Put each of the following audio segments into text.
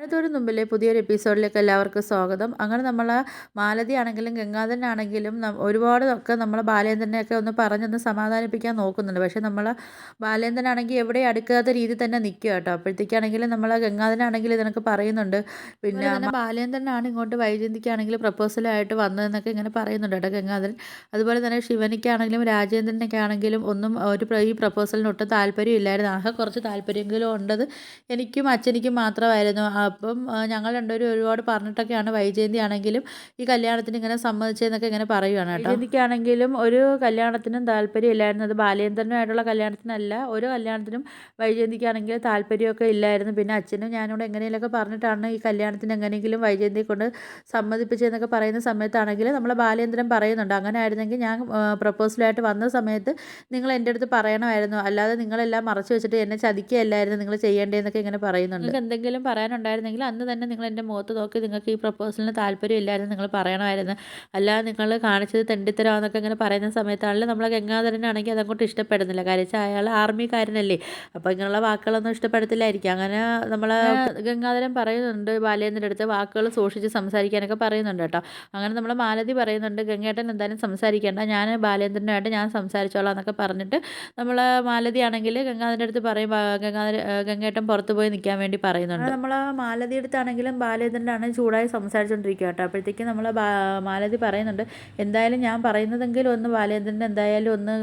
അടുത്തൊരു മുമ്പിലെ പുതിയൊരു എപ്പിസോഡിലേക്ക് എല്ലാവർക്കും സ്വാഗതം. അങ്ങനെ നമ്മൾ മാലതി ആണെങ്കിലും ഗംഗാധരനാണെങ്കിലും ആണെങ്കിലും ഒരുപാട് ഒക്കെ നമ്മൾ ബാലേന്ദ്രനെയൊക്കെ ഒന്ന് പറഞ്ഞൊന്ന് സമാധാനിപ്പിക്കാൻ നോക്കുന്നുണ്ട്. പക്ഷേ നമ്മൾ ബാലേന്ദ്രനാണെങ്കിൽ എവിടെ അടുക്കാത്ത രീതി തന്നെ നിൽക്കുക കേട്ടോ. അപ്പോഴത്തേക്കാണെങ്കിലും നമ്മൾ ഗംഗാധരനാണെങ്കിൽ ഇതിനൊക്കെ പറയുന്നുണ്ട്. പിന്നെ ബാലേന്ദ്രനാണ് ഇങ്ങോട്ട് വൈജയന്തിക്കാണെങ്കിൽ പ്രപ്പോസലായിട്ട് വന്നതെന്നൊക്കെ ഇങ്ങനെ പറയുന്നുണ്ട് കേട്ടോ ഗംഗാധരൻ. അതുപോലെ തന്നെ ശിവനിക്കാണെങ്കിലും രാജേന്ദ്രനൊക്കെ ആണെങ്കിലും ഒന്നും ഒരു ഈ പ്രപ്പോസലിന് ഒട്ടും താല്പര്യം ഇല്ലായിരുന്നു ആകെ കുറച്ച് താല്പര്യമെങ്കിലും ഉണ്ടത് എനിക്കും അച്ഛനിക്കും മാത്രമായിരുന്നു. അപ്പം ഞങ്ങൾ രണ്ടുപേരും ഒരുപാട് പറഞ്ഞിട്ടൊക്കെയാണ് വൈജയന്തി ആണെങ്കിലും ഈ കല്യാണത്തിന് ഇങ്ങനെ സമ്മതിച്ചതെന്നൊക്കെ ഇങ്ങനെ പറയുകയാണ് കേട്ടോ. വൈജയന്തിക്കാണെങ്കിലും ഒരു കല്യാണത്തിനും താല്പര്യം ഇല്ലായിരുന്നു. അത് ബാലേന്ദ്രനുമായിട്ടുള്ള കല്യാണത്തിനല്ല. ഒരു കല്യാണത്തിനും വൈജയന്തിക്കാണെങ്കിൽ താല്പര്യമൊക്കെ ഇല്ലായിരുന്നു. പിന്നെ അച്ഛനും ഞാനോട് എങ്ങനെയൊക്കെ പറഞ്ഞിട്ടാണ് ഈ കല്യാണത്തിന് എങ്ങനെയെങ്കിലും വൈജയന്തി കൊണ്ട് സമ്മതിപ്പിച്ചതെന്നൊക്കെ പറയുന്ന സമയത്താണെങ്കിൽ നമ്മളെ ബാലേന്ദ്രൻ പറയുന്നുണ്ട്. അങ്ങനെ ആയിരുന്നെങ്കിൽ ഞാൻ പ്രപ്പോസലായിട്ട് വന്ന സമയത്ത് നിങ്ങൾ എന്റെ അടുത്ത് പറയണമായിരുന്നു. അല്ലാതെ നിങ്ങളെല്ലാം മറച്ചു വെച്ചിട്ട് എന്നെ ചതിക്കുകയല്ലായിരുന്നു നിങ്ങൾ ചെയ്യേണ്ടതെന്നൊക്കെ ഇങ്ങനെ പറയുന്നുണ്ട്. എന്തെങ്കിലും എന്തെങ്കിലും പറയാനുണ്ടായിരുന്നെങ്കിൽ അന്ന് തന്നെ നിങ്ങൾ എന്റെ മുഖത്ത് നോക്കി നിങ്ങൾക്ക് ഈ പ്രപ്പോസലിന് താല്പര്യമില്ലായിരുന്നു നിങ്ങൾ പറയണമായിരുന്നു. അല്ലാതെ നിങ്ങൾ കാണിച്ചത് തെണ്ടിത്തരാമെന്നൊക്കെ ഇങ്ങനെ പറയുന്ന സമയത്താണല്ലോ നമ്മളെ ഗംഗാധരനാണെങ്കിൽ അതങ്ങോട്ട് ഇഷ്ടപ്പെടുന്നില്ല. കാര്യം വെച്ചാൽ അയാൾ ആർമിക്കാരനല്ലേ? അപ്പോൾ ഇങ്ങനെയുള്ള വാക്കുകളൊന്നും ഇഷ്ടപ്പെടത്തില്ലായിരിക്കും. അങ്ങനെ നമ്മളെ ഗംഗാധരൻ പറയുന്നുണ്ട് ബാലേന്ദ്രന്റെ അടുത്ത് വാക്കുകൾ സൂക്ഷിച്ച് സംസാരിക്കാനൊക്കെ പറയുന്നുണ്ട് കേട്ടോ. അങ്ങനെ നമ്മൾ മാലതി പറയുന്നുണ്ട് ഗംഗേട്ടൻ എന്തായാലും സംസാരിക്കേണ്ട. ഞാൻ ബാലേന്ദ്രനുമായിട്ട് ഞാൻ സംസാരിച്ചോളാം എന്നൊക്കെ പറഞ്ഞിട്ട് നമ്മൾ മാലതി ആണെങ്കിൽ ഗംഗാധരന്റെ അടുത്ത് പറയും "ബാ- ഗംഗാധര ഗംഗേട്ടൻ പുറത്ത് പോയി നിൽക്കാൻ വേണ്ടി പറയുന്നുണ്ട്. നമ്മൾ മാലതി അടുത്താണെങ്കിലും ബാലചന്ദ്രനാണ് ചൂടായി സംസാരിച്ചുകൊണ്ടിരിക്കുക കേട്ടോ. അപ്പോഴത്തേക്കും നമ്മൾ മാലതി പറയുന്നുണ്ട് എന്തായാലും ഞാൻ പറയുന്നതെങ്കിൽ ഒന്ന് ബാലചന്ദ്രൻ എന്തായാലും ഒന്ന്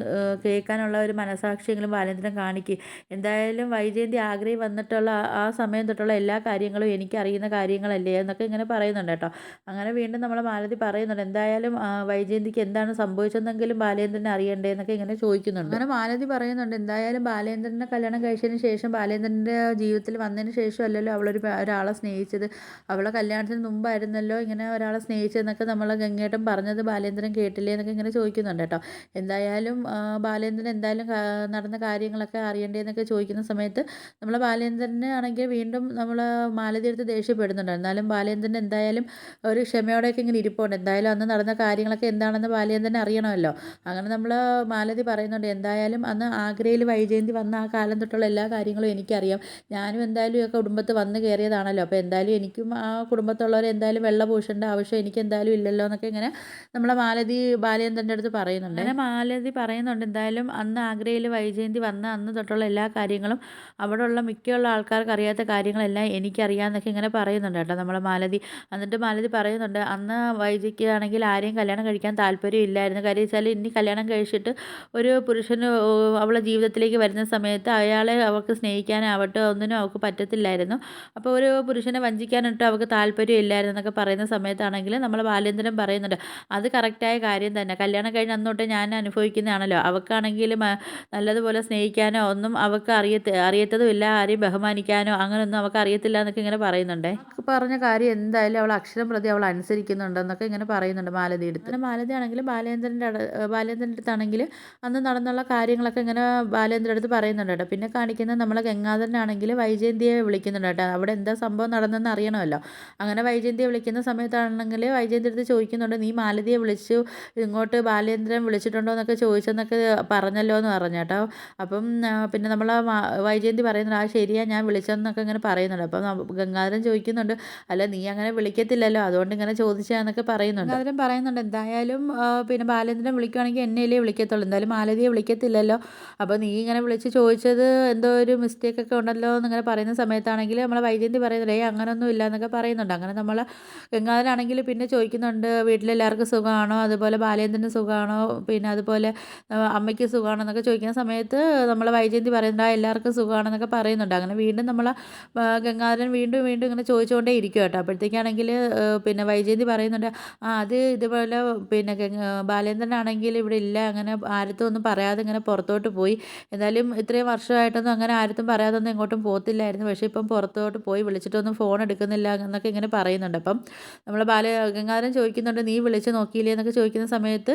കേൾക്കാനുള്ള ഒരു മനസാക്ഷിയെങ്കിലും ബാലചന്ദ്രൻ കാണിക്കുക എന്തായാലും വൈജയന്തി ആഗ്രഹി വന്നിട്ടുള്ള ആ- സമയം തൊട്ടുള്ള എല്ലാ കാര്യങ്ങളും എനിക്ക് അറിയുന്ന കാര്യങ്ങളല്ലേ? എന്നൊക്കെ ഇങ്ങനെ പറയുന്നുണ്ട് കേട്ടോ. അങ്ങനെ വീണ്ടും നമ്മൾ മാലതി പറയുന്നുണ്ട് എന്തായാലും വൈജയന്തിക്ക് എന്താണ് സംഭവിച്ചതെങ്കിലും ബാലേന്ദ്രനെ അറിയണ്ടേ എന്നൊക്കെ ഇങ്ങനെ ചോദിക്കുന്നുണ്ട്. അങ്ങനെ മാലതി പറയുന്നുണ്ട് എന്തായാലും ബാലേന്ദ്രനെ കല്യാണം കഴിച്ചതിന് ശേഷം ബാലേന്ദ്രന്റെ ജീവിതത്തിൽ വന്നതിന് ശേഷം അല്ലല്ലോ അവളൊരു ഒരാളെ സ്നേഹിച്ചത്. അവളെ കല്യാണത്തിന് മുമ്പായിരുന്നല്ലോ ഇങ്ങനെ ഒരാളെ സ്നേഹിച്ചതെന്നൊക്കെ നമ്മൾ ഗംഗേട്ടൻ പറഞ്ഞത് ബാലേന്ദ്രൻ കേട്ടില്ലേ എന്നൊക്കെ ഇങ്ങനെ ചോദിക്കുന്നുണ്ട് കേട്ടോ. എന്തായാലും ബാലേന്ദ്രൻ എന്തായാലും നടന്ന കാര്യങ്ങളൊക്കെ അറിയണ്ടേന്നൊക്കെ ചോദിക്കുന്ന സമയത്ത് നമ്മൾ ബാലേന്ദ്രനെ ആണെങ്കിൽ വീണ്ടും നമ്മൾ മാലതി എടുത്ത് ദേഷ്യപ്പെടുന്നുണ്ട്. എന്നാലും ബാലേന്ദ്രൻ എന്തായാലും ഒരു ക്ഷമയോടെയൊക്കെ ഇങ്ങനെ ഇരിപ്പുണ്ട്. എന്തായാലും അന്ന് നടന്ന കാര്യങ്ങളൊക്കെ എന്താണെന്ന് ബാലേന്ദ്രൻ അറിയണമല്ലോ. അങ്ങനെ നമ്മൾ മാലതി പറയുന്നുണ്ട് എന്തായാലും അന്ന് ആഗ്രയിൽ വൈജയന്തി വന്ന ആ കാലം തൊട്ടുള്ള എല്ലാ കാര്യങ്ങളും എനിക്കറിയാം. ഞാനും എന്തായാലും ഈ കുടുംബത്ത് വന്ന് കയറിയതാണല്ലോ അപ്പോൾ എന്തായാലും എനിക്കും ആ കുടുംബത്തുള്ളവർ എന്തായാലും വെള്ള പൂശേണ്ട ആവശ്യം എനിക്ക് എന്തായാലും ഇല്ലല്ലോ എന്നൊക്കെ ഇങ്ങനെ നമ്മളെ മാലതി ബാലേന്ദ്രന്റെ അടുത്ത് പറയുന്നുണ്ട്. അങ്ങനെ മാലതി പറയുന്നുണ്ട്. എന്തായാലും അന്ന് ആഗ്രയിൽ വൈജയന്തി വന്ന അന്ന് തൊട്ടുള്ള എല്ലാ കാര്യങ്ങളും അവിടെയുള്ള മിക്കുള്ള ആൾക്കാർക്ക് അറിയാത്ത കാര്യങ്ങളെല്ലാം എനിക്കറിയാമെന്നൊക്കെ ഇങ്ങനെ പറയുന്നുണ്ട് കേട്ടോ നമ്മളെ മാലതി. എന്നിട്ട് മാലതി പറയുന്നുണ്ട് അന്ന് വൈജയ്ക്ക് ആണെങ്കിൽ ആരെയും കല്യാണം കഴിക്കാൻ താല്പര്യം ഇല്ലായിരുന്നു. കാര്യം വെച്ചാൽ ഇനി കല്യാണം കഴിച്ചിട്ട് ഒരു പുരുഷന് അവളെ ജീവിതത്തിലേക്ക് വരുന്ന സമയത്ത് അയാളെ അവൾക്ക് സ്നേഹിക്കാനാവട്ടെ ഒന്നിനും അവൾക്ക് പറ്റത്തില്ലായിരുന്നു. അപ്പോൾ ഒരു പുരുഷനെ വഞ്ചിക്കാനിട്ട് അവൾക്ക് താല്പര്യം ഇല്ലായിരുന്നു എന്നൊക്കെ പറയുന്ന സമയത്താണെങ്കിൽ നമ്മൾ ബാലേന്ദ്രൻ പറയുന്നുണ്ട്. അത് കറക്റ്റായ കാര്യം തന്നെ. കല്യാണം കഴിഞ്ഞ് അന്നോട്ട് ഞാൻ അനുഭവിക്കുന്നതാണല്ലോ. അവൾക്കാണെങ്കിലും നല്ലതുപോലെ സ്നേഹിക്കാനോ ഒന്നും അവൾക്ക് അറിയത്ത അറിയത്തതുമില്ല. ആരെയും ബഹുമാനിക്കാനോ അങ്ങനെയൊന്നും അവൾക്ക് അറിയത്തില്ല എന്നൊക്കെ ഇങ്ങനെ പറയുന്നുണ്ടേ. പറഞ്ഞ കാര്യം എന്തായാലും അവൾ അക്ഷരം പ്രതി അവൾ അനുസരിക്കുന്നുണ്ടെന്നൊക്കെ ഇങ്ങനെ പറയുന്നുണ്ട് മാലതി എടുത്ത് പിന്നെ മാലതി ആണെങ്കിലും ബാലേന്ദ്രന്റെ അട ബാലേന്ദ്രന്റെ അടുത്താണെങ്കിൽ അന്ന് നടന്നുള്ള കാര്യങ്ങളൊക്കെ ഇങ്ങനെ ബാലേന്ദ്രന്റെ അടുത്ത് പറയുന്നുണ്ട് കേട്ടോ. പിന്നെ കാണിക്കുന്നത് നമ്മളെ ഗംഗാധരനാണെങ്കിൽ വൈജയന്തിയെ വിളിക്കുന്നുണ്ട് കേട്ടോ. അവിടെ എന്താ സംഭവം നടന്നെന്ന് അറിയണമല്ലോ. അങ്ങനെ വൈജയന്തിയെ വിളിക്കുന്ന സമയത്താണെങ്കിൽ വൈജയന്തി അടുത്ത് ചോദിക്കുന്നുണ്ട് നീ മാലതിയെ വിളിച്ചു? ഇങ്ങോട്ട് ബാലേന്ദ്രൻ വിളിച്ചിട്ടുണ്ടോ എന്നൊക്കെ ചോദിച്ചെന്നൊക്കെ പറഞ്ഞല്ലോ എന്ന് പറഞ്ഞു കേട്ടോ. അപ്പം പിന്നെ നമ്മൾ വൈജയന്തി പറയുന്നുണ്ട് ആ ശരിയാ ഞാൻ വിളിച്ചെന്നൊക്കെ ഇങ്ങനെ പറയുന്നുണ്ട്. അപ്പം ഗംഗാധരൻ ചോദിക്കുന്നുണ്ട് അല്ല നീ അങ്ങനെ വിളിക്കത്തില്ലല്ലോ അതുകൊണ്ട് ഇങ്ങനെ ചോദിച്ചാന്നൊക്കെ പറയുന്നുണ്ട്. ഗംഗാധരൻ പറയുന്നുണ്ട് എന്തായാലും പിന്നെ ബാലേന്ദ്രൻ വിളിക്കുവാണെങ്കിൽ എന്നെയല്ലേ വിളിക്കത്തുള്ളൂ. എന്തായാലും മാലതിയെ വിളിക്കത്തില്ലല്ലോ. അപ്പോൾ നീ ഇങ്ങനെ വിളിച്ച് ചോദിച്ചത് എന്തോ ഒരു മിസ്റ്റേക്ക് ഒക്കെ ഉണ്ടല്ലോ എന്നിങ്ങനെ പറയുന്ന സമയത്താണെങ്കിൽ നമ്മൾ വൈജയന്തി പറയുന്നുണ്ട് ഏ അങ്ങനൊന്നും ഇല്ല എന്നൊക്കെ പറയുന്നുണ്ട്. അങ്ങനെ നമ്മൾ ഗംഗാധരാണെങ്കിൽ പിന്നെ ചോദിക്കുന്നുണ്ട് വീട്ടിലെല്ലാവർക്കും സുഖമാണോ? അതുപോലെ ബാലേന്ദ്രന് സുഖമാണോ? പിന്നെ അതുപോലെ അമ്മയ്ക്ക് സുഖമാണോ? എന്നൊക്കെ ചോദിക്കുന്ന സമയത്ത് നമ്മൾ വൈജയന്തി പറയുന്നുണ്ട് ആ എല്ലാവർക്കും സുഖമാണെന്നൊക്കെ പറയുന്നുണ്ട്. അങ്ങനെ വീണ്ടും നമ്മൾ ഗംഗാധരൻ വീണ്ടും വീണ്ടും ഇങ്ങനെ ചോദിച്ചുകൊണ്ടേ ഇരിക്കും കേട്ടോ. അപ്പോഴത്തേക്കാണെങ്കിൽ പിന്നെ വൈജയന്തി പറയുന്നുണ്ട് ആ അത് ഇതുപോലെ പിന്നെ ബാലേന്ദ്രനാണെങ്കിൽ ഇവിടെ ഇല്ല അങ്ങനെ ആരത്തും ഒന്നും പറയാതെ ഇങ്ങനെ പുറത്തോട്ട് പോയി. എന്തായാലും ഇത്രയും വർഷമായിട്ടൊന്നും അങ്ങനെ ആരത്തും പറയാതൊന്നും എങ്ങോട്ടും പോകത്തില്ലായിരുന്നു. പക്ഷേ ഇപ്പം പുറത്തോട്ട് പോയി വിളിച്ചിട്ടൊന്നും ഫോൺ എടുക്കുന്നില്ല എന്നൊക്കെ ഇങ്ങനെ പറയുന്നുണ്ട്. അപ്പം നമ്മൾ ബാല ഗംഗാധരൻ ചോദിക്കുന്നുണ്ട് നീ വിളിച്ച് നോക്കിയില്ലേ? എന്നൊക്കെ ചോദിക്കുന്ന സമയത്ത്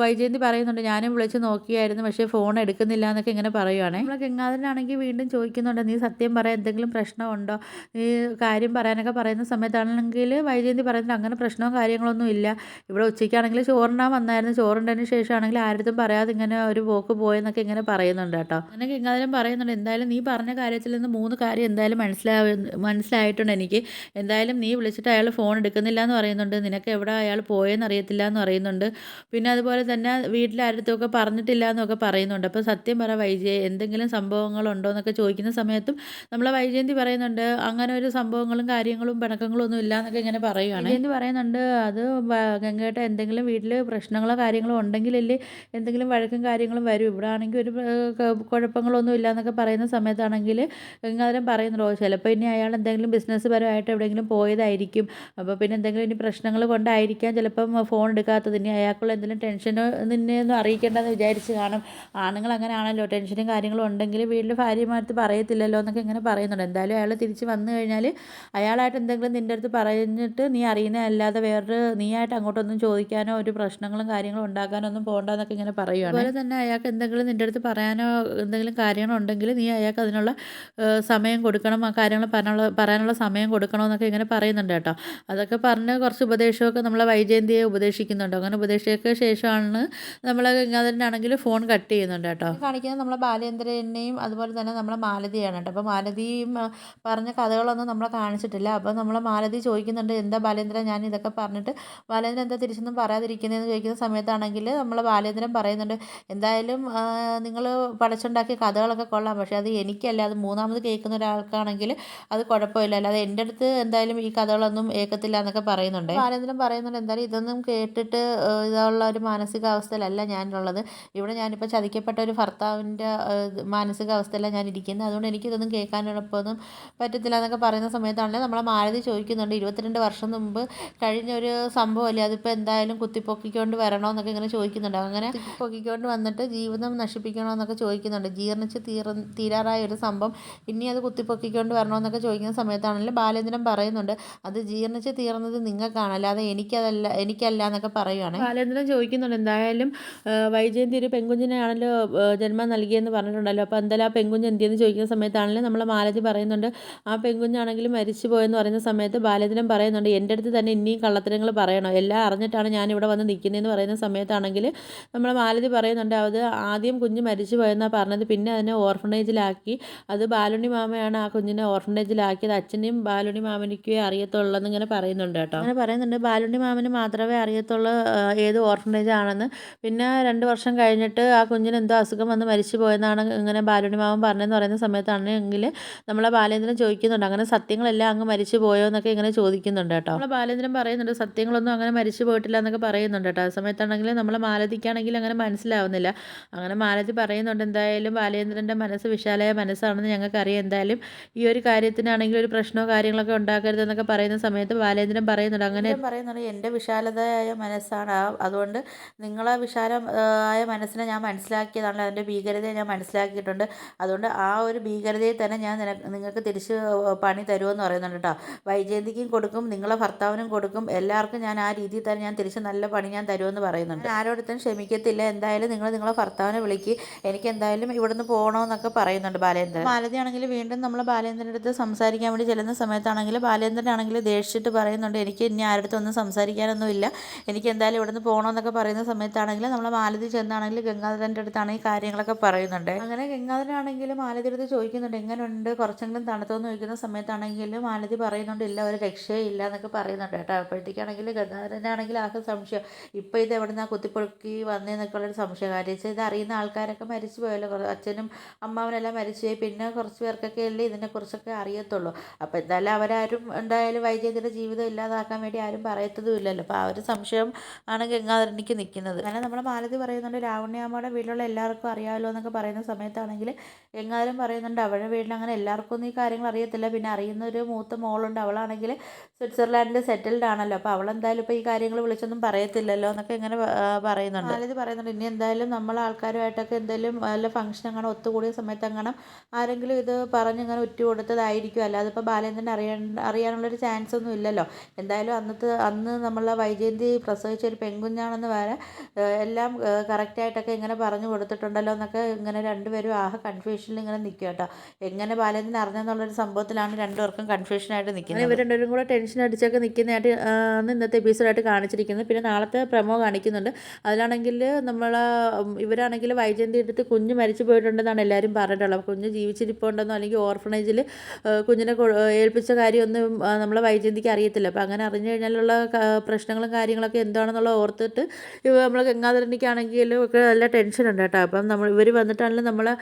വൈജയന്തി പറയുന്നുണ്ട് ഞാനും വിളിച്ച് നോക്കിയായിരുന്നു പക്ഷേ ഫോൺ എടുക്കുന്നില്ല എന്നൊക്കെ ഇങ്ങനെ പറയുവാണേ. നമ്മൾ ഗംഗാധരനാണെങ്കിൽ വീണ്ടും ചോദിക്കുന്നുണ്ട് നീ സത്യം പറയാൻ എന്തെങ്കിലും പ്രശ്നമുണ്ടോ? നീ കാര്യം പറയാനൊക്കെ പറയുന്ന സമയത്താണെങ്കിൽ വൈജയന്തി പറയുന്നുണ്ട് അങ്ങനെ പ്രശ്നവും കാര്യങ്ങളൊന്നും ഇല്ല. ഇവിടെ ഉച്ചയ്ക്കാണെങ്കിൽ ചോറിനാൻ വന്നായിരുന്നു. ചോറുണ്ടതിന് ശേഷമാണെങ്കിൽ ആരുടെ പറയാതെ ഇങ്ങനെ ഒരു പോക്ക് പോയെന്നൊക്കെ ഇങ്ങനെ പറയുന്നുണ്ട് കേട്ടോ. അങ്ങനെ ഗംഗാധരൻ പറയുന്നുണ്ട് എന്തായാലും നീ പറഞ്ഞ കാര്യത്തിൽ നിന്ന് മൂന്ന് കാര്യം എന്തായാലും മനസ്സിലാവും മനസ്സിലായിട്ടുണ്ട് എനിക്ക്. എന്തായാലും നീ വിളിച്ചിട്ട് അയാൾ ഫോൺ എടുക്കുന്നില്ല എന്ന് പറയുന്നുണ്ട്. നിനക്ക് എവിടെ അയാൾ പോയെന്ന് അറിയത്തില്ല എന്ന് പറയുന്നുണ്ട്. പിന്നെ അതുപോലെ തന്നെ വീട്ടിൽ ആരുടെയൊക്കെ പറഞ്ഞിട്ടില്ല എന്നൊക്കെ പറയുന്നുണ്ട്. അപ്പോൾ സത്യം പറ വൈജയ എന്തെങ്കിലും സംഭവങ്ങളുണ്ടോ എന്നൊക്കെ ചോദിക്കുന്ന സമയത്തും നമ്മളെ വൈജയന്തി പറയുന്നുണ്ട്. അങ്ങനെ ഒരു സംഭവങ്ങളും കാര്യങ്ങളും പിണക്കങ്ങളും ഒന്നും ഇല്ല എന്നൊക്കെ ഇങ്ങനെ പറയുകയാണ് വൈജയന്തി പറയുന്നുണ്ട് അത് ഗംഗേട്ട എന്തെങ്കിലും വീട്ടിൽ പ്രശ്നങ്ങളോ കാര്യങ്ങളോ ഉണ്ടെങ്കിലല്ലേ എന്തെങ്കിലും വഴക്കും കാര്യങ്ങളും വരും. ഇവിടെ ആണെങ്കിൽ ഒരു കുഴപ്പങ്ങളൊന്നും ഇല്ല എന്നൊക്കെ പറയുന്ന സമയത്താണെങ്കിൽ ഗംഗാധരൻ പറയുന്നുണ്ടോ ചിലപ്പോൾ ഇനി അയാൾ എന്തെങ്കിലും ബിസിനസ് പരമായിട്ട് എവിടെയെങ്കിലും പോയതായിരിക്കും. അപ്പോൾ പിന്നെ എന്തെങ്കിലും ഇനി പ്രശ്നങ്ങൾ കൊണ്ടായിരിക്കാം. ചിലപ്പം ഫോൺ എടുക്കാത്തതിന് അയാൾക്കുള്ള എന്തെങ്കിലും ടെൻഷനോ നിന്നെയൊന്നും അറിയിക്കേണ്ടതെന്ന് വിചാരിച്ച് കാണും. ആണുങ്ങൾ അങ്ങനെ ആണല്ലോ ടെൻഷനും കാര്യങ്ങളും ഉണ്ടെങ്കിൽ വീട്ടിൽ ഭാര്യമാരത്ത് പറയത്തില്ലല്ലോ എന്നൊക്കെ ഇങ്ങനെ പറയുന്നുണ്ട്. എന്തായാലും അയാൾ തിരിച്ച് വന്നു കഴിഞ്ഞാൽ അയാളായിട്ട് എന്തെങ്കിലും നിന്റെ അടുത്ത് പറഞ്ഞിട്ട് നീ അറിയുന്നതല്ലാതെ വേറൊരു നീയായിട്ട് അങ്ങോട്ടൊന്നും ചോദിക്കാനോ ഒരു പ്രശ്നങ്ങളും കാര്യങ്ങളും ഉണ്ടാക്കാനോ ഒന്നും പോകണ്ടെന്നൊക്കെ ഇങ്ങനെ പറയുകയാണ് അതുപോലെ തന്നെ അയാൾക്ക് എന്തെങ്കിലും നിന്റെ അടുത്ത് പറയാനോ എന്തെങ്കിലും കാര്യങ്ങളുണ്ടെങ്കിൽ നീ അയാൾക്ക് അതിനുള്ള സമയം കൊടുക്കണം ആ കാര്യങ്ങൾ പറയാനുള്ള പറയാനുള്ള സമയം കൊടുക്കണമെന്നൊക്കെ ഇങ്ങനെ പറയുന്നുണ്ട് കേട്ടോ. അതൊക്കെ പറഞ്ഞ് കുറച്ച് ഉപദേശമൊക്കെ നമ്മളെ വൈജയന്തിയെ ഉപദേശിക്കുന്നുണ്ട്. അങ്ങനെ ഉപദേശിച്ച ശേഷമാണ് നമ്മൾ ഗംഗാധരനാണെങ്കിൽ ഫോൺ കട്ട് ചെയ്യുന്നുണ്ട് കേട്ടോ. കാണിക്കുന്നത് നമ്മളെ ബാലേന്ദ്രനെയും അതുപോലെ തന്നെ നമ്മളെ മാലതിയാണ് കേട്ടോ. അപ്പോൾ മാലതിയും പറഞ്ഞ കഥകളൊന്നും നമ്മളെ കാണിച്ചിട്ടില്ല. അപ്പോൾ നമ്മളെ മാലതി ചോദിക്കുന്നുണ്ട് എന്താ ബാലേന്ദ്രൻ ഞാൻ ഇതൊക്കെ പറഞ്ഞിട്ട് ബാലേന്ദ്രൻ എന്താ തിരിച്ചൊന്നും പറയാതിരിക്കുന്നതെന്ന് ചോദിക്കുന്ന സമയത്താണെങ്കിൽ നമ്മളെ ബാലേന്ദ്രൻ പറയുന്നുണ്ട് എന്തായാലും നിങ്ങൾ പഠിച്ചുണ്ടാക്കിയ കഥകളൊക്കെ കൊള്ളാം. പക്ഷേ അത് എനിക്കല്ല അത് മൂന്നാമത് കേൾക്കുന്ന ഒരാൾക്കാണെങ്കിൽ അത് കുഴപ്പമില്ല. അല്ലാതെ എന്റെ അടുത്ത് എന്തായാലും ഈ കഥകളൊന്നും ഏക്കത്തില്ല എന്നൊക്കെ പറയുന്നുണ്ട്. ആരെങ്കിലും പറയുന്നുണ്ട് എന്തായാലും ഇതൊന്നും കേട്ടിട്ട് ഇതുള്ള ഒരു മാനസികാവസ്ഥയിലല്ല ഞാനുള്ളത്. ഇവിടെ ഞാനിപ്പോൾ ചതിക്കപ്പെട്ട ഒരു ഭർത്താവിന്റെ മാനസികാവസ്ഥയില ഞാൻ ഇരിക്കുന്നത് അതുകൊണ്ട് എനിക്കിതൊന്നും കേൾക്കാനുള്ളപ്പൊന്നും പറ്റത്തില്ല എന്നൊക്കെ പറയുന്ന സമയത്താണെങ്കിൽ നമ്മളെ മാരതി ചോദിക്കുന്നുണ്ട്. ഇരുപത്തിരണ്ട് വർഷം മുമ്പ് കഴിഞ്ഞ ഒരു സംഭവമല്ലേ? അതിപ്പോൾ എന്തായാലും കുത്തിപ്പൊക്കിക്കൊണ്ട് വരണമെന്നൊക്കെ ഇങ്ങനെ ചോദിക്കുന്നുണ്ട്. അങ്ങനെ പൊക്കിക്കൊണ്ട് വന്നിട്ട് ജീവിതം നശിപ്പിക്കണമെന്നൊക്കെ ചോദിക്കുന്നുണ്ട്. ജീർണിച്ച് തീർ തീരാറായ ഒരു സംഭവം. ഇനി അത് കുത്തിപ്പൊക്കിക്കൊണ്ട് വരണമെന്നൊക്കെ ചോദിക്കുന്ന സമയത്താണെങ്കിലും ബാലേന്ദ്രൻ പറയുന്നുണ്ട് അത് ജീർണിച്ച് തീർന്നത് നിങ്ങൾക്കാണ് അല്ലാതെ എനിക്കതല്ല എനിക്കല്ല എന്നൊക്കെ പറയുകയാണ് ബാലേന്ദ്രൻ ചോദിക്കുന്നുണ്ട് എന്തായാലും വൈജയന്തി ഒരു പെൺകുഞ്ഞിനാണല്ലോ ജന്മം നൽകിയെന്ന് പറഞ്ഞിട്ടുണ്ടല്ലോ അപ്പോൾ എന്തായാലും ആ പെൺകുഞ്ഞ് എന്തിയെന്ന് ചോദിക്കുന്ന സമയത്താണെങ്കിലും നമ്മളെ മാലതി പറയുന്നുണ്ട് ആ പെൺകുഞ്ഞാണെങ്കിലും മരിച്ചു പോയെന്ന് പറയുന്ന സമയത്ത് ബാലേന്ദ്രൻ പറയുന്നുണ്ട് എന്റെ അടുത്ത് തന്നെ ഇനിയും കള്ളത്തരങ്ങൾ പറയണോ? എല്ലാം അറിഞ്ഞിട്ടാണ് ഞാൻ ഇവിടെ വന്ന് നിൽക്കുന്നതെന്ന് പറയുന്ന സമയത്താണെങ്കിൽ നമ്മളെ മാലതി പറയുന്നുണ്ട് അത് ആദ്യം കുഞ്ഞ് മരിച്ചു പോയെന്നാണ് പറഞ്ഞത് പിന്നെ അതിനെ ഓർഫണേജിലാക്കി അത് ബാലുണ്ണി മാമയാണ് ആ കുഞ്ഞിനെ ഓർഫണേജിലാക്കിയത് അച്ഛനെയും ബാലുണ്ണി മാമനിക്കേ അറിയത്തുള്ളൂ എന്നിങ്ങനെ പറയുന്നുണ്ട് കേട്ടോ. അങ്ങനെ പറയുന്നുണ്ട്. ബാലുണ്ണി മാമന് മാത്രമേ അറിയത്തുള്ളൂ ഏത് ഓർഫനേജ് ആണെന്ന്. പിന്നെ രണ്ട് വർഷം കഴിഞ്ഞിട്ട് ആ കുഞ്ഞിന് എന്തോ അസുഖം വന്ന് മരിച്ചു പോയെന്നാണ് ഇങ്ങനെ ബാലുണ്ണി മാമൻ പറഞ്ഞതെന്ന് പറയുന്ന സമയത്താണെങ്കിൽ നമ്മളെ ബാലേന്ദ്രൻ ചോദിക്കുന്നുണ്ട്. അങ്ങനെ സത്യങ്ങളെല്ലാം അങ്ങ് മരിച്ചു പോയോ എന്നൊക്കെ ഇങ്ങനെ ചോദിക്കുന്നുണ്ട് കേട്ടോ. നമ്മളെ ബാലേന്ദ്രൻ പറയുന്നുണ്ട് സത്യങ്ങളൊന്നും അങ്ങനെ മരിച്ചു പോയിട്ടില്ല എന്നൊക്കെ പറയുന്നുണ്ട് കേട്ടോ. ആ സമയത്താണെങ്കിൽ നമ്മളെ മാലതിക്കാണെങ്കിൽ അങ്ങനെ മനസ്സിലാവുന്നില്ല. അങ്ങനെ മാലതി പറയുന്നുണ്ട് എന്തായാലും ബാലേന്ദ്രന്റെ മനസ്സ് വിശാലമായ മനസ്സാണെന്ന് ഞങ്ങൾക്കറിയാം. എന്തായാലും ഈ ഒരു കാര്യത്തിനാണെങ്കിൽ ഒരു പ്രശ്നമോ കാര്യങ്ങളൊക്കെ ഉണ്ടാക്കരുത് എന്നൊക്കെ പറയുന്ന സമയത്ത് ബാലേന്ദ്രൻ പറയുന്നുണ്ട്. അങ്ങനെ പറയുന്നുണ്ട് എന്റെ വിശാലതയായ മനസ്സാണ്. അതുകൊണ്ട് നിങ്ങളെ വിശാല ആയ മനസ്സിനെ ഞാൻ മനസ്സിലാക്കിയതാണ്. അതിന്റെ ഭീകരതയെ ഞാൻ മനസ്സിലാക്കിയിട്ടുണ്ട്. അതുകൊണ്ട് ആ ഒരു ഭീകരതയെ തന്നെ ഞാൻ നിങ്ങൾക്ക് തിരിച്ച് പണി തരുമെന്ന് പറയുന്നുണ്ട് കേട്ടോ. വൈജയന്തിക്കും കൊടുക്കും നിങ്ങളെ ഭർത്താവിനും കൊടുക്കും. എല്ലാവർക്കും ഞാൻ ആ രീതിയിൽ തന്നെ ഞാൻ തിരിച്ച് നല്ല പണി ഞാൻ തരുമെന്ന് പറയുന്നുണ്ട്. ആരോടത്തും ക്ഷമിക്കത്തില്ല. എന്തായാലും നിങ്ങൾ നിങ്ങളെ ഭർത്താവിനെ വിളിക്കുക എനിക്ക് എന്തായാലും ഇവിടുന്ന് പോകണമെന്നൊക്കെ പറയുന്നുണ്ട് ബാലേന്ദ്രൻ. മാലതി ആണെങ്കിൽ വീണ്ടും നമ്മൾ ബാലേന്ദ്രന്റെ അടുത്ത് സംസാരിക്കാൻ വേണ്ടി ചെല്ലുന്ന സമയത്താണെങ്കിൽ ബാലേന്ദ്രനാണെങ്കിൽ ദേഷ്യത്തിട്ട് പറയുന്നുണ്ട് എനിക്ക് ഇനി ആരുടെ ഒന്നും സംസാരിക്കാനൊന്നുമില്ല. എനിക്ക് എന്തായാലും ഇവിടെ നിന്ന് പോകണമെന്നൊക്കെ പറയുന്ന സമയത്താണെങ്കിൽ നമ്മൾ മാലതി ചെന്നാണെങ്കിൽ ഗംഗാധരന്റെ അടുത്താണ് ഈ കാര്യങ്ങളൊക്കെ പറയുന്നുണ്ട്. അങ്ങനെ ഗംഗാധരനാണെങ്കിൽ മാലതി അടുത്ത് ചോദിക്കുന്നുണ്ട് എങ്ങനെയുണ്ട് കുറച്ചെങ്കിലും തണുത്തോന്ന് ചോദിക്കുന്ന സമയത്താണെങ്കിൽ മാലതി പറയുന്നുണ്ട് ഇല്ല ഒരു രക്ഷയില്ല എന്നൊക്കെ പറയുന്നുണ്ട് കേട്ടോ. അപ്പോഴത്തേക്കാണെങ്കിൽ ഗംഗാധരനാണെങ്കിൽ ആകെ സംശയം ഇപ്പോൾ ഇത് എവിടെ നിന്നാണ് കുത്തിപ്പൊക്കി വന്നതെന്നൊക്കെ ഉള്ളൊരു സംശയം. കാര്യം ഇത് അറിയുന്ന ആൾക്കാരൊക്കെ മരിച്ചു പോയല്ലോ അച്ഛനും അമ്മാവനെല്ലാം മരിച്ചു പോയി പിന്നെ കുറച്ച് പേർക്കൊക്കെ അല്ലേ ഇതിനെക്കുറിച്ചൊക്കെ അറിയത്തുള്ളൂ അപ്പോൾ എന്തായാലും അവരാരും എന്തായാലും വൈജയന്തിന്റെ ജീവിതം ഇല്ലാതാക്കാൻ വേണ്ടി ആരും പറയത്തതും ഇല്ലല്ലോ. അപ്പോൾ ആ ഒരു സംശയം ആണ് ഗംഗാധരനിക്ക് നിൽക്കുന്നത്. അങ്ങനെ നമ്മുടെ മാലതി പറയുന്നുണ്ട് രാവണ്യാമ്മയുടെ വീട്ടിലുള്ള എല്ലാവർക്കും അറിയാമല്ലോ എന്നൊക്കെ പറയുന്ന സമയത്താണെങ്കിൽ ഗംഗാധരൻ പറയുന്നുണ്ട് അവരുടെ വീട്ടിൽ അങ്ങനെ എല്ലാവർക്കും ഒന്നും ഈ കാര്യങ്ങൾ അറിയത്തില്ല. പിന്നെ അറിയുന്ന ഒരു മൂത്ത മോളുണ്ട്. അവളാണെങ്കിൽ സ്വിറ്റ്സർലാൻഡിൽ സെറ്റിൽഡ് ആണല്ലോ. അപ്പോൾ അവളെന്തായാലും ഇപ്പോൾ ഈ കാര്യങ്ങൾ വിളിച്ചൊന്നും പറയത്തില്ലല്ലോ എന്നൊക്കെ ഇങ്ങനെ പറയുന്നുണ്ട്. മാലതി പറയുന്നുണ്ട് ഇനി എന്തായാലും നമ്മൾ ആൾക്കാരുമായിട്ടൊക്കെ എന്തെങ്കിലും വല്ല ഫംഗ്ഷൻ അങ്ങനെ ഒത്തുകൂടിയ സമയത്ത് അങ്ങനെ ആരെങ്കിലും ഇത് പറഞ്ഞിങ്ങനെ ഉറ്റു കൊടുത്തതായിരിക്കും അല്ലാതെ ഇപ്പോൾ ബാലേന്ദ്രൻ അറിയാൻ അറിയാനുള്ളൊരു ചാൻസ് ഒന്നും ഇല്ലല്ലോ. എന്തായാലും അന്നത്തെ അന്ന് നമ്മളെ വൈജയന്തി പ്രസവിച്ച ഒരു പെൺകുഞ്ഞാണെന്ന് വരെ എല്ലാം കറക്റ്റായിട്ടൊക്കെ ഇങ്ങനെ പറഞ്ഞു കൊടുത്തിട്ടുണ്ടല്ലോ എന്നൊക്കെ ഇങ്ങനെ രണ്ടുപേരും ആകെ കൺഫ്യൂഷനിൽ ഇങ്ങനെ നിൽക്കുക കേട്ടോ. എങ്ങനെ ബാലേന്ദ്രൻ അറിഞ്ഞെന്നുള്ളൊരു സംഭവത്തിലാണ് രണ്ടുപേർക്കും കൺഫ്യൂഷനായിട്ട് നിൽക്കുന്നത് ഇവർ രണ്ടുപേരും കൂടെ ടെൻഷൻ അടിച്ചൊക്കെ നിൽക്കുന്നതായിട്ട് ആണ് ഇന്നത്തെ എപ്പിസോഡായിട്ട് കാണിച്ചിരിക്കുന്നത്. പിന്നെ നാളത്തെ പ്രമോ കാണിക്കുന്നുണ്ട്. അതിലാണെങ്കിൽ നമ്മൾ ഇവരാണെങ്കിൽ വൈജയന്തി എടുത്ത് കുഞ്ഞ് മരിച്ചു പോയിട്ടുണ്ടെന്നാണ് എല്ലാവരും പറഞ്ഞിട്ടുള്ളത്. കുഞ്ഞ് ജീവിച്ചിരിപ്പുണ്ടെന്നോ അല്ലെങ്കിൽ ഓർഫണേജിൽ കുഞ്ഞിനെ ഏൽപ്പിച്ച കാര്യമൊന്നും നമ്മളെ വൈജയന്തിക്ക് അറിയത്തില്ല. അപ്പോൾ അങ്ങനെ അറിഞ്ഞു കഴിഞ്ഞാലുള്ള പ്രശ്നങ്ങളും കാര്യങ്ങളൊക്കെ എന്താണെന്നുള്ള ഓർത്തിട്ട് നമ്മൾ ഗംഗാധരനിക്കാണെങ്കിലും ഒക്കെ നല്ല ടെൻഷൻ ഉണ്ട് കേട്ടോ. അപ്പം നമ്മൾ ഇവർ വന്നിട്ടാണെങ്കിലും നമ്മളെ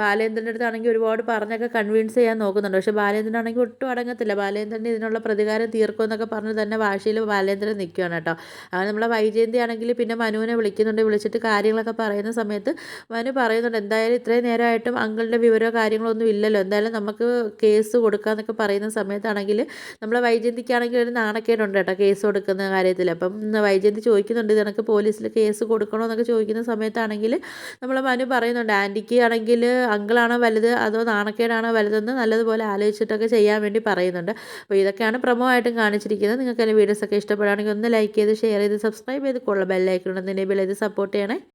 ബാലേന്ദ്രന്റെ അടുത്താണെങ്കിൽ ഒരുപാട് പറഞ്ഞൊക്കെ കൺവിൻസ് ചെയ്യാൻ നോക്കുന്നുണ്ട്. പക്ഷേ ബാലേന്ദ്രനാണെങ്കിൽ ഒട്ടും അടങ്ങത്തില്ല. ബാലേന്ദ്രൻ ഇതിനുള്ള പ്രതികാരം തീർക്കുമെന്നൊക്കെ പറഞ്ഞ് തന്നെ വാശിയിൽ ബാലേന്ദ്രൻ നിൽക്കുകയാണ് കേട്ടോ. അങ്ങനെ നമ്മളെ വൈജയന്തി ആണെങ്കിൽ പിന്നെ മനുവിനെ വിളിക്കുന്നുണ്ട്. വിളിച്ചിട്ട് കാര്യങ്ങളൊക്കെ പറയുന്ന സമയത്ത് മനു പറയുന്നുണ്ട്. എന്തായാലും ഇത്രയും നേരമായിട്ടും അങ്കിളിന്റെ വിവരമോ കാര്യങ്ങളോ ഒന്നും ഇല്ലല്ലോ. എന്തായാലും നമുക്ക് കേസ് കൊടുക്കാമെന്നൊക്കെ പറയുന്ന സമയത്താണെങ്കിൽ നമ്മളെ വൈജയന്തിക്കാണെങ്കിൽ ഒരു നാണക്കേടുണ്ട് കേട്ടോ കേസ് കൊടുക്കുന്ന കാര്യത്തിൽ. അപ്പം ഉം, വൈജയന്തി ചോദിക്കുന്നുണ്ട് ഇത് പോലീസിൽ കേസ് കൊടുക്കണോ എന്നൊക്കെ ചോദിക്കുന്ന സമയത്താണെങ്കിൽ നമ്മൾ മനു പറയുന്നുണ്ട് ആന്റിക്ക് ആണെങ്കിൽ അങ്കിളാണോ വലുത് അതോ നാണക്കേടാണോ വലുതെന്ന് നല്ലതുപോലെ ആലോചിച്ചിട്ടൊക്കെ ചെയ്യാൻ വേണ്ടി പറയുന്നുണ്ട്. അപ്പോൾ ഇതൊക്കെയാണ് പ്രമോ ആയിട്ടും കാണിച്ചിരിക്കുന്നത്. നിങ്ങൾക്ക് എന്റെ വീഡിയോസൊക്കെ ഇഷ്ടപ്പെടുകയാണെങ്കിൽ ഒന്ന് ലൈക്ക് ചെയ്ത് ഷെയർ ചെയ്ത് സബ്സ്ക്രൈബ് ചെയ്ത് കൊള്ള ബെല്ലൈക്കണം എനേബിൾ ചെയ്ത് സപ്പോർട്ട് ചെയ്യണേ.